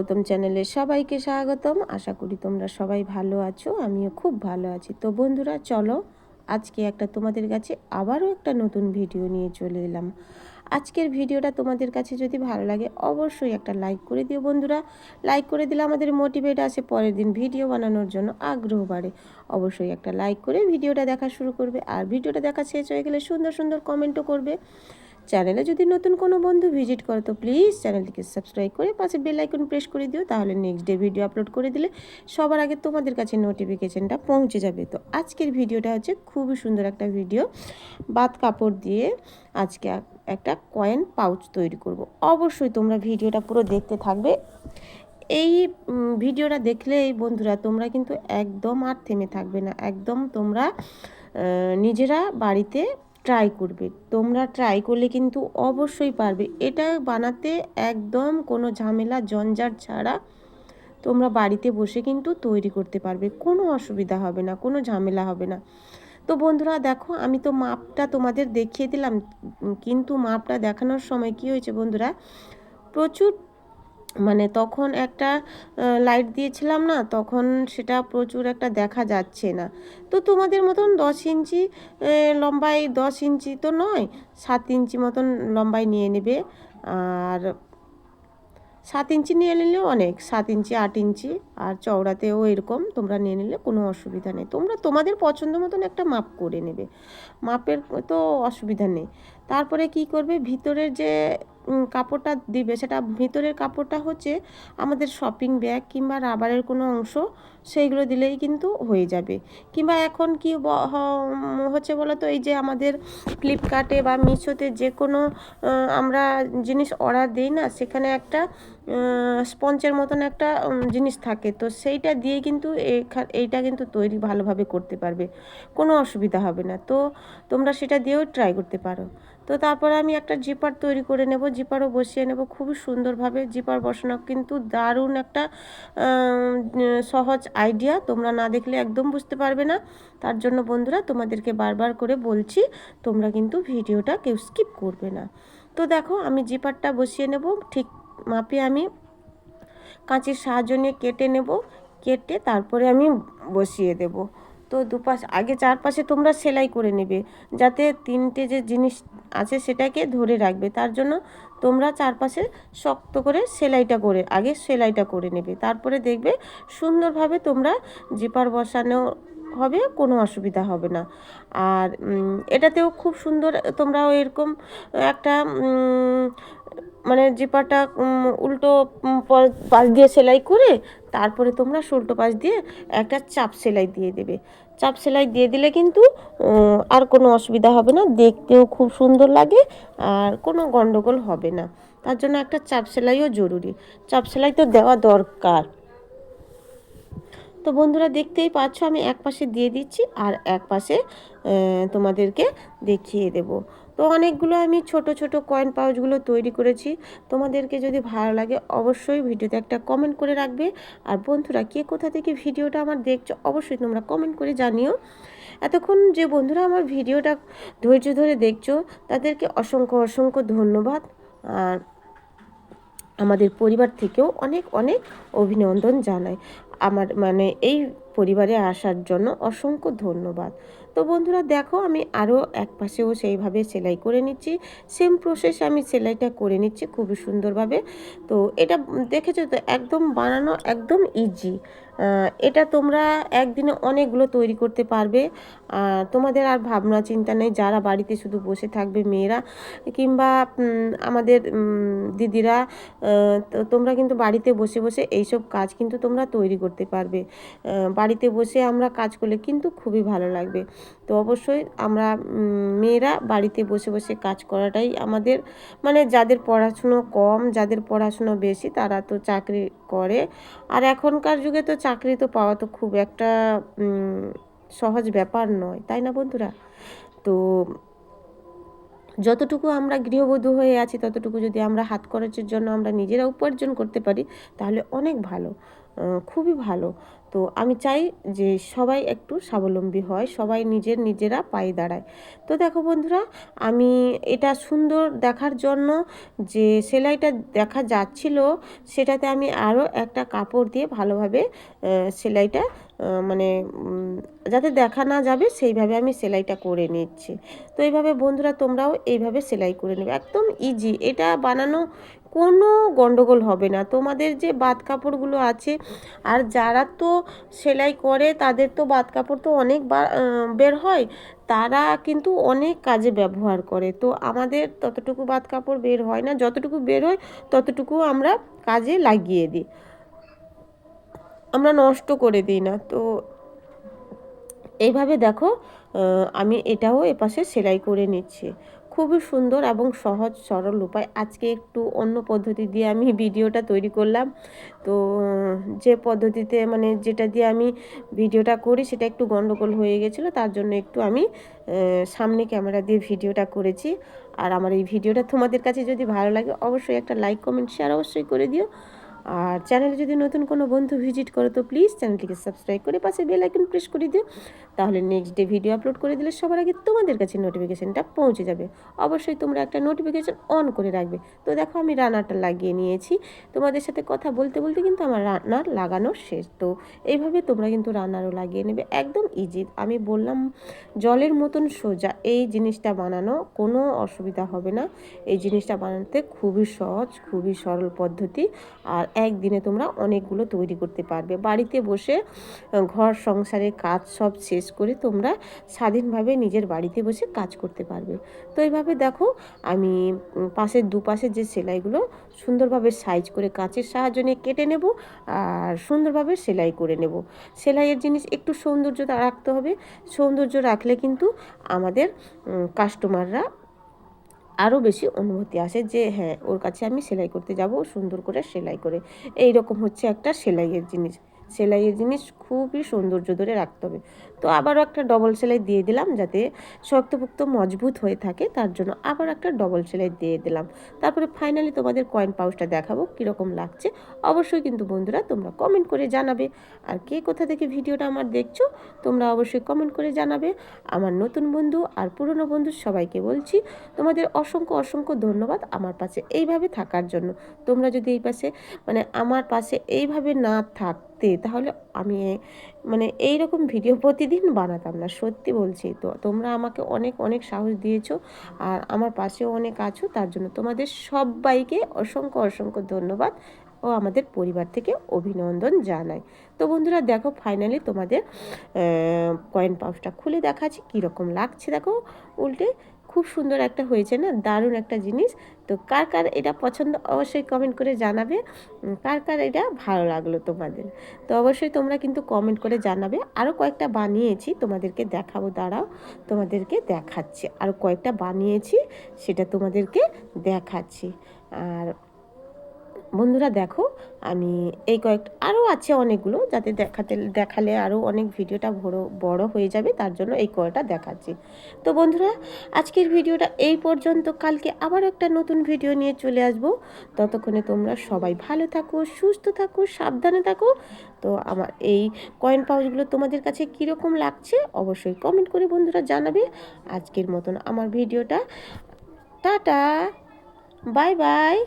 গৌতম চ্যানেলে সবাইকে স্বাগতম। আশা করি তোমরা সবাই ভালো আছো, আমিও খুব ভালো আছি। তো বন্ধুরা, চলো আজকে একটা তোমাদের কাছে আবারও একটা নতুন ভিডিও নিয়ে চলে এলাম। আজকের ভিডিওটা তোমাদের কাছে যদি ভালো লাগে, অবশ্যই একটা লাইক করে দিও বন্ধুরা। লাইক করে দিলে আমাদের মোটিভেট আসে পরের দিন ভিডিও বানানোর জন্য আগ্রহ বাড়ে। অবশ্যই একটা লাইক করে ভিডিওটা দেখা শুরু করবে। আর ভিডিওটা দেখা শেষ হয়ে গেলে সুন্দর সুন্দর কমেন্টও করবে। চ্যানেলে যদি নতুন কোনো বন্ধু ভিজিট করো, তো প্লিজ চ্যানেলটিকে সাবস্ক্রাইব করে পাশে বেল আইকন প্রেস করে দিও, তাহলে নেক্সট ডে ভিডিও আপলোড করে দিলে সবার আগে তোমাদের কাছে নোটিফিকেশানটা পৌঁছে যাবে। তো আজকের ভিডিওটা হচ্ছে খুবই সুন্দর একটা ভিডিও বাত কাপড় দিয়ে আজকে একটা কয়েন পাউচ তৈরি করব। অবশ্যই তোমরা ভিডিওটা পুরো দেখতে থাকবে। এই ভিডিওটা দেখলে এই বন্ধুরা তোমরা কিন্তু একদম আর থেমে থাকবে না। একদম তোমরা নিজেরা বাড়িতে ট্রাই করবে। তোমরা ট্রাই করলে কিন্তু অবশ্যই পারবে। এটা বানাতে একদম কোনো ঝামেলা জঞ্জাট ছাড়া তোমরা বাড়িতে বসে কিন্তু তৈরি করতে পারবে। কোনো অসুবিধা হবে না, কোনো ঝামেলা হবে না। তো বন্ধুরা দেখো, আমি তো মাপটা তোমাদের দেখিয়ে দিলাম। কিন্তু মাপটা দেখানোর সময় কি হয়েছে বন্ধুরা? প্রচুর মানে তখন একটা লাইট দিয়েছিলাম না, তখন সেটা প্রচুর একটা দেখা যাচ্ছে না। তো তোমাদের মতন দশ ইঞ্চি লম্বাই দশ ইঞ্চি তো নয়, সাত ইঞ্চি মতন লম্বাই নিয়ে নেবে। আর সাত ইঞ্চি নিয়ে নিলেও অনেক, সাত ইঞ্চি, আট ইঞ্চি, আর চওড়াতেও এরকম, তোমরা নিয়ে নিলে কোনো অসুবিধা নেই। তোমরা তোমাদের পছন্দ মতন একটা মাপ করে নেবে। মাপের তো অসুবিধা নেই। তারপরে কি করবে? ভিতরের যে কাপড়টা দিবে, সেটা ভিতরের কাপড়টা হচ্ছে আমাদের শপিং ব্যাগ কিংবা রাবারের কোনো অংশ, সেইগুলো দিলেই কিন্তু হয়ে যাবে। কিংবা এখন কি হচ্ছে বলো তো এই যে আমাদের ফ্লিপকার্টে বা মিশোতে যে কোনো আমরা জিনিস অর্ডার দিই না, সেখানে একটা স্পঞ্জের মতন একটা জিনিস থাকে। তো সেইটা দিয়ে কিন্তু এইটা কিন্তু তৈরি ভালোভাবে করতে পারবে। কোনো অসুবিধা হবে না। তো তোমরা সেটা দিয়েও ট্রাই করতে পারো। তো তারপরে আমি একটা জিপার তৈরি করে নেব, জিপারও বসিয়ে নেব খুবই সুন্দরভাবে। জিপার বসানো কিন্তু দারুণ একটা সহজ আইডিয়া। তোমরা না দেখলে একদম বুঝতে পারবে না। তার জন্য বন্ধুরা তোমাদেরকে বারবার করে বলছি, তোমরা কিন্তু ভিডিওটা কেউ স্কিপ করবে না। তো দেখো আমি জিপারটা বসিয়ে নেব, ঠিক মাপে আমি কাঁচির সাহায্য নিয়ে কেটে নেব, কেটে তারপরে আমি বসিয়ে দেব। তো দুপাশ, আগে চারপাশে তোমরা সেলাই করে নেবে। যাতে তিনটে যে জিনিস আছে সেটাকে ধরে রাখবে। তার জন্য তোমরা চারপাশে শক্ত করে সেলাইটা করে, আগে সেলাইটা করে নেবে। তারপরে দেখবে সুন্দরভাবে তোমরা জিপার বসানো হবে, কোনো অসুবিধা হবে না। আর এটাতেও খুব সুন্দর তোমরাও এরকম একটা মানে জিপাটা উল্টো পাশ দিয়ে সেলাই করে তারপরে তোমরা উল্টো পাশ দিয়ে একটা চাপ সেলাই দিয়ে দেবে। চাপ সেলাই দিয়ে দিলে কিন্তু আর কোনো অসুবিধা হবে না, দেখতেও খুব সুন্দর লাগে আর কোনো গণ্ডগোল হবে না। তার জন্য একটা চাপ সেলাইও জরুরি। চাপ সেলাই তো দেওয়া দরকার। তো বন্ধুরা দেখতেই পাচ্ছ, আমি এক পাশে দিয়ে দিচ্ছি আর এক পাশে তোমাদেরকে দেখিয়ে দেব। তো অনেকগুলো আমি ছোট ছোট কয়েন পাউচগুলো তৈরি করেছি। তোমাদেরকে যদি ভালো লাগে অবশ্যই ভিডিওতে একটা কমেন্ট করে রাখবে। আর বন্ধুরা, কে কোথা থেকে ভিডিওটা আমার দেখছ অবশ্যই তোমরা কমেন্ট করে জানিও। এতক্ষণ যে বন্ধুরা আমার ভিডিওটা ধৈর্য ধরে দেখছ, তাদেরকে অসংখ্য অসংখ্য ধন্যবাদ। আর আমাদের পরিবার থেকেও অনেক অনেক অভিনন্দন জানাই। আমার মানে এই পরিবারে আসার জন্য অসংখ্য ধন্যবাদ। তো বন্ধুরা দেখো, আমি আরও এক পাশেও সেইভাবে সেলাই করে নিচ্ছি। সেম প্রসেস আমি সেলাইটা করে নিচ্ছি খুবই সুন্দরভাবে। তো এটা দেখেছ তো, একদম বানানো একদম ইজি এটা তোমরা একদিনে অনেকগুলো তৈরি করতে পারবে। তোমাদের আর ভাবনা চিন্তা নেই, যারা বাড়িতে শুধু বসে থাকবে মেয়েরা কিংবা আমাদের দিদিরা তোমরা কিন্তু বাড়িতে বসে বসে এইসব কাজ কিন্তু তোমরা তৈরি করতে পারবে। বাড়িতে বসে আমরা কাজ করলে কিন্তু খুবই ভালো লাগবে। তো অবশ্যই আমরা মেয়েরা বাড়িতে বসে বসে কাজ করাটাই আমাদের মানে যাদের পড়াশুনো কম, যাদের পড়াশুনো বেশি তারা তো চাকরি করে। আর এখনকার যুগে তো চাকরি তো পাওয়া তো খুব একটা সহজ ব্যাপার নয়, তাই না বন্ধুরা? তো যতটুকু আমরা গৃহবধূ হয়ে আছি, ততটুকু যদি আমরা হাত খরচের জন্য আমরা নিজেরা উপার্জন করতে পারি, তাহলে অনেক ভালো। খুবই ভালো। তো আমি চাই যে সবাই একটু স্বাবলম্বী হয়, সবাই নিজের নিজেরা পায়ে দাঁড়ায়। তো দেখো বন্ধুরা, আমি এটা সুন্দর দেখার জন্য যে সেলাইটা দেখা যাচ্ছিল, সেটাতে আমি আরও একটা কাপড় দিয়ে ভালোভাবে সেলাইটা মানে যাতে দেখা না যাবে, সেইভাবে আমি সেলাইটা করে নিচ্ছি। তো এইভাবে বন্ধুরা, তোমরাও এইভাবে সেলাই করে নেবে। একদম ইজি এটা বানানো কোনো গন্ডগোল হবে না। তোমাদের যে বাদ কাপড়গুলো আছে, আর যারা তো সেলাই করে, তাদের তো বাদ কাপড় তো অনেক বের হয়, তারা কিন্তু অনেক কাজে ব্যবহার করে। তো আমাদের ততটুকু বাদ কাপড় বের হয় না। যতটুকু বের হয়, ততটুকু আমরা কাজে লাগিয়ে দিই। আমরা নষ্ট করে দিই না। তো এইভাবে দেখো আমি এটাও এপাশে সেলাই করে নিচ্ছি। খুবই সুন্দর এবং সহজ, সরল উপায়। আজকে একটু অন্য পদ্ধতি দিয়ে আমি ভিডিওটা তৈরি করলাম। তো, যে পদ্ধতিতে মানে যেটা দিয়ে আমি ভিডিওটা করি সেটা একটু গন্ডগোল হয়ে গেছিল, তার জন্য একটু আমি সামনে ক্যামেরা দিয়ে ভিডিওটা করেছি। আর আমার এই ভিডিওটা তোমাদের কাছে যদি ভালো লাগে, অবশ্যই একটা লাইক কমেন্ট শেয়ার অবশ্যই করে দিও। আর চ্যানেলে যদি নতুন কোনো বন্ধু ভিজিট করো, তো প্লিজ চ্যানেলটিকে সাবস্ক্রাইব করে পাশে বেল আইকন প্রেস করে দিও। তাহলে নেক্সট ডে ভিডিও আপলোড করে দিলে সবার আগে তোমাদের কাছে নোটিফিকেশানটা পৌঁছে যাবে। অবশ্যই তোমরা একটা নোটিফিকেশান অন করে রাখবে। তো দেখো আমি রান্নাটা লাগিয়ে নিয়েছি। তোমাদের সাথে কথা বলতে বলতে কিন্তু আমার রান্নার লাগানো শেষ। তো এইভাবে তোমরা কিন্তু রান্নারও লাগিয়ে নেবে। একদম ইজি আমি বললাম জলের মতন সোজা এই জিনিসটা বানানো কোনো অসুবিধা হবে না। এই জিনিসটা বানাতে খুবই সহজ, খুবই সরল পদ্ধতি। আর একদিনে তোমরা অনেকগুলো তৈরি করতে পারবে। বাড়িতে বসে ঘর সংসারের কাজ সব শেষ করে তোমরা স্বাধীনভাবে নিজের বাড়িতে বসে কাজ করতে পারবে। তো এইভাবে দেখো, আমি পাশের দুপাশের যে সেলাইগুলো সুন্দরভাবে সাইজ করে কাঁচের সাহায্য নিয়ে কেটে নেব আর সুন্দরভাবে সেলাই করে নেব। সেলাইয়ের জিনিস একটু সৌন্দর্য রাখতে হবে। সৌন্দর্য রাখলে কিন্তু আমাদের কাস্টমাররা আরও বেশি অনুভূতি আসে যে হ্যাঁ ওর কাছে আমি সেলাই করতে যাব, সুন্দর করে সেলাই করে। এই রকম হচ্ছে একটা সেলাইয়ের জিনিস। সেলাইয়ের জিনিস খুবই সৌন্দর্য ধরে রাখতে হবে। তো আবারও একটা ডবল সেলাই দিয়ে দিলাম যাতে শক্তপোক্ত মজবুত হয়ে থাকে, তার জন্য আবার একটা ডবল সেলাই দিয়ে দিলাম। তারপরে ফাইনালি তোমাদের কয়েন পাউচটা দেখাবো কীরকম লাগছে। অবশ্যই কিন্তু বন্ধুরা তোমরা কমেন্ট করে জানাবে। আর কে কোথা থেকে ভিডিওটা আমার দেখছ, তোমরা অবশ্যই কমেন্ট করে জানাবে। আমার নতুন বন্ধু আর পুরনো বন্ধু সবাইকে বলছি, তোমাদের অসংখ্য অসংখ্য ধন্যবাদ আমার পাশে এইভাবে থাকার জন্য। তোমরা যদি এই পাশে মানে আমার পাশে এইভাবে না থাকতে তাহলে আমি মানে এই রকম ভিডিও প্রতিদিন বানাতাম না, সত্যি বলছি। তো তোমরা আমাকে অনেক অনেক সাহস দিয়েছ আর আমার পাশেও অনেক আছো, তার জন্য তোমাদের সবাইকে অসংখ্য অসংখ্য ধন্যবাদ ও আমাদের পরিবার থেকে অভিনন্দন জানাই। তো বন্ধুরা, দেখো ফাইনালি তোমাদের কয়েন পাউচটা খুলে দেখাচ্ছি, কীরকম লাগছে দেখো, উল্টে। খুব সুন্দর একটা হয়েছে না? দারুণ একটা জিনিস। তো কার কার এটা পছন্দ অবশ্যই কমেন্ট করে জানাবে। কার কার এটা ভালো লাগল তোমাদের? তো অবশ্যই তোমরা কিন্তু কমেন্ট করে জানাবে। আরও কয়েকটা বানিয়েছি, তোমাদেরকে দেখাবো, দাঁড়াও। তোমাদেরকে দেখাচ্ছি। আরও কয়েকটা বানিয়েছি, সেটা তোমাদেরকে দেখাচ্ছি। আর বন্ধুরা দেখো, আমি এই কয়েক আরও আছে অনেকগুলো, যাতে দেখাতে, দেখালে আরও অনেক ভিডিওটা বড় বড় হয়ে যাবে, তার জন্য এই কয়টা দেখাচ্ছি। তো বন্ধুরা, আজকের ভিডিওটা এই পর্যন্ত, কালকে আবার একটা নতুন ভিডিও নিয়ে চলে আসব। ততক্ষণে তোমরা সবাই ভালো থাকো, সুস্থ থাকো, সাবধানে থাকো। তো আমার এই কয়েন পাউচগুলো তোমাদের কাছে কীরকম লাগছে, অবশ্যই কমেন্ট করে বন্ধুরা জানাবে। আজকের মতন আমার ভিডিওটা, টাটা, বাই বাই।